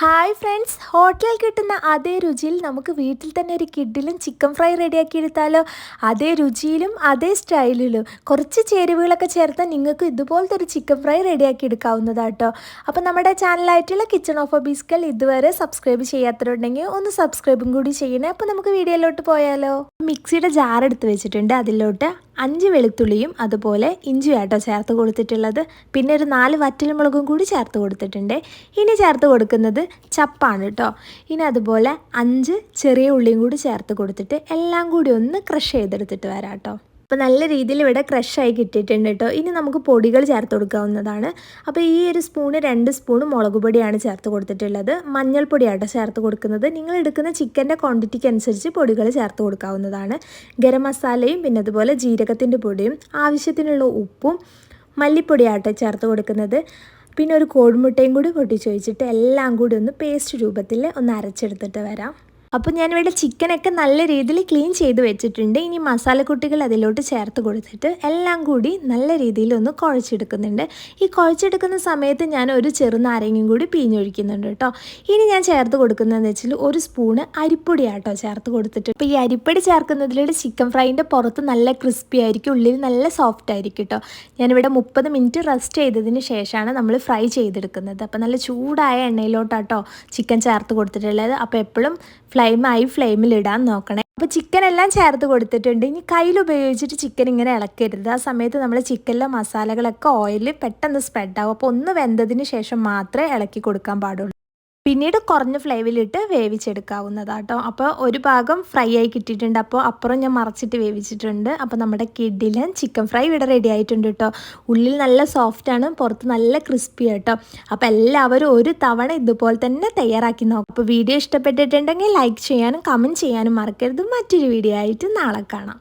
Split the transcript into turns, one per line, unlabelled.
Hi friends ഹോട്ടലിൽ കിട്ടുന്ന അതേ രുചിയിൽ നമുക്ക് വീട്ടിൽ തന്നെ ഒരു കിഡിലും ചിക്കൻ ഫ്രൈ റെഡിയാക്കി എടുത്താലോ? അതേ രുചിയിലും അതേ സ്റ്റൈലിലും. കുറച്ച് ചേരുവകളൊക്കെ ചേർത്ത് നിങ്ങൾക്ക് ഇതുപോലത്തെ ഒരു ചിക്കൻ ഫ്രൈ റെഡിയാക്കി എടുക്കാവുന്നതാട്ടോ. അപ്പോൾ നമ്മുടെ ചാനലായിട്ടുള്ള കിച്ചൺ ഓഫ് ബീസ്കൽ ഇതുവരെ സബ്സ്ക്രൈബ് ചെയ്യാത്തവരുണ്ടെങ്കിൽ ഒന്ന് സബ്സ്ക്രൈബും കൂടി ചെയ്യണേ. അപ്പോൾ നമുക്ക് വീഡിയോയിലോട്ട് പോയാലോ. മിക്സിയുടെ ജാർ എടുത്ത് വെച്ചിട്ടുണ്ട്. അതിലോട്ട് അഞ്ച് വെളുത്തുള്ളിയും അതുപോലെ ഇഞ്ചിയാട്ടോ ചേർത്ത് കൊടുത്തിട്ടുള്ളത്. പിന്നെ ഒരു നാല് വറ്റൽമുളകും കൂടി ചേർത്ത് കൊടുത്തിട്ടുണ്ട്. ഇനി ചേർത്ത് കൊടുക്കുന്നത് ചപ്പാണ് കേട്ടോ ഇനി അതുപോലെ അഞ്ച് ചെറിയ ഉള്ളിയും കൂടി ചേർത്ത് കൊടുത്തിട്ട് എല്ലാം കൂടി ഒന്ന് ക്രഷ് ചെയ്തെടുത്തിട്ട് വരാം കേട്ടോ അപ്പോൾ നല്ല രീതിയിൽ ഇവിടെ ക്രഷായി കിട്ടിയിട്ടുണ്ട് കേട്ടോ. ഇനി നമുക്ക് പൊടികൾ ചേർത്ത് കൊടുക്കാവുന്നതാണ്. അപ്പോൾ ഈ ഒരു സ്പൂണ് രണ്ട് സ്പൂണ് മുളക് പൊടിയാണ് ചേർത്ത് കൊടുത്തിട്ടുള്ളത്. മഞ്ഞൾപ്പൊടിയാട്ടോ ചേർത്ത് കൊടുക്കുന്നത്. നിങ്ങൾ എടുക്കുന്ന ചിക്കന്റെ ക്വാണ്ടിറ്റിക്ക് അനുസരിച്ച് പൊടികൾ ചേർത്ത് കൊടുക്കാവുന്നതാണ്. ഗരം മസാലയും പിന്നെ അതുപോലെ ജീരകത്തിന്റെ പൊടിയും ആവശ്യത്തിനുള്ള ഉപ്പും മല്ലിപ്പൊടിയാട്ടോ ചേർത്ത് കൊടുക്കുന്നത്. പിന്നെ ഒരു കോഴിമുട്ടയും കൂടി പൊട്ടിച്ച് വെച്ചിട്ട് എല്ലാം കൂടി ഒന്ന് പേസ്റ്റ് രൂപത്തിൽ ഒന്ന് അരച്ചെടുത്തിട്ട് വരാം. അപ്പോൾ ഞാൻ ഞാനിവിടെ ചിക്കനൊക്കെ നല്ല രീതിയിൽ ക്ലീൻ ചെയ്ത് വെച്ചിട്ടുണ്ട്. ഇനി മസാലക്കുട്ടികൾ അതിലോട്ട് ചേർത്ത് കൊടുത്തിട്ട് എല്ലാം കൂടി നല്ല രീതിയിൽ ഒന്ന് കുഴച്ചെടുക്കുന്നുണ്ട്. ഈ കുഴച്ചെടുക്കുന്ന സമയത്ത് ഞാൻ ഒരു ചെറുനാരങ്ങയും കൂടി പിഴിഞ്ഞൊഴിക്കുന്നുണ്ട് കേട്ടോ. ഇനി ഞാൻ ചേർത്ത് കൊടുക്കുന്നതെന്ന് വെച്ചാൽ ഒരു സ്പൂണ് അരിപ്പൊടി ആട്ടോ ചേർത്ത് കൊടുത്തിട്ട്. അപ്പോൾ ഈ അരിപ്പൊടി ചേർക്കുന്നതിലൂടെ ചിക്കൻ ഫ്രൈന്റെ പുറത്ത് നല്ല ക്രിസ്പി ആയിരിക്കും ഉള്ളിൽ നല്ല സോഫ്റ്റ് ആയിരിക്കും കേട്ടോ. ഞാനിവിടെ മുപ്പത് മിനിറ്റ് റെസ്റ്റ് ചെയ്തതിന് ശേഷമാണ് നമ്മൾ ഫ്രൈ ചെയ്തെടുക്കുന്നത്. അപ്പോൾ നല്ല ചൂടായ എണ്ണയിലോട്ടാട്ടോ ചിക്കൻ ചേർത്ത് കൊടുത്തിട്ടുള്ളത്. അപ്പോൾ എപ്പോഴും ഫ്ലെയിം ആയി ഫ്ലെയിമിൽ ഇടാൻ നോക്കണേ. അപ്പോൾ ചിക്കൻ എല്ലാം ചേർത്ത് കൊടുത്തിട്ടുണ്ട്. ഇനി കയ്യിൽ ഉപയോഗിച്ചിട്ട് ചിക്കൻ ഇങ്ങനെ ഇളക്കരുത്. ആ സമയത്ത് നമ്മൾ ചിക്കനിലെ മസാലകളൊക്കെ ഓയിൽ പെട്ടെന്ന് സ്പ്രെഡ് ആവും. അപ്പോൾ ഒന്ന് വെന്തതിന് ശേഷം മാത്രമേ ഇളക്കി കൊടുക്കാൻ പാടുള്ളൂ. പിന്നീട് കുറഞ്ഞ ഫ്ലേവിലിട്ട് വേവിച്ചെടുക്കാവുന്നതാട്ടോ. അപ്പോൾ ഒരു ഭാഗം ഫ്രൈ ആയി കിട്ടിയിട്ടുണ്ട്. അപ്പോൾ അപ്പുറം ഞാൻ മറച്ചിട്ട് വേവിച്ചിട്ടുണ്ട്. അപ്പോൾ നമ്മുടെ കിഡിലൻ ചിക്കൻ ഫ്രൈ ഇവിടെ റെഡി ആയിട്ടുണ്ട് കേട്ടോ ഉള്ളിൽ നല്ല സോഫ്റ്റാണ് പുറത്ത് നല്ല ക്രിസ്പി കേട്ടോ അപ്പോൾ എല്ലാവരും ഒരു തവണ ഇതുപോലെ തന്നെ തയ്യാറാക്കി നോക്കും. അപ്പോൾ വീഡിയോ ഇഷ്ടപ്പെട്ടിട്ടുണ്ടെങ്കിൽ ലൈക്ക് ചെയ്യാനും കമന്റ് ചെയ്യാനും മറക്കരുത്. മറ്റൊരു വീഡിയോ ആയിട്ട് നാളെ കാണാം.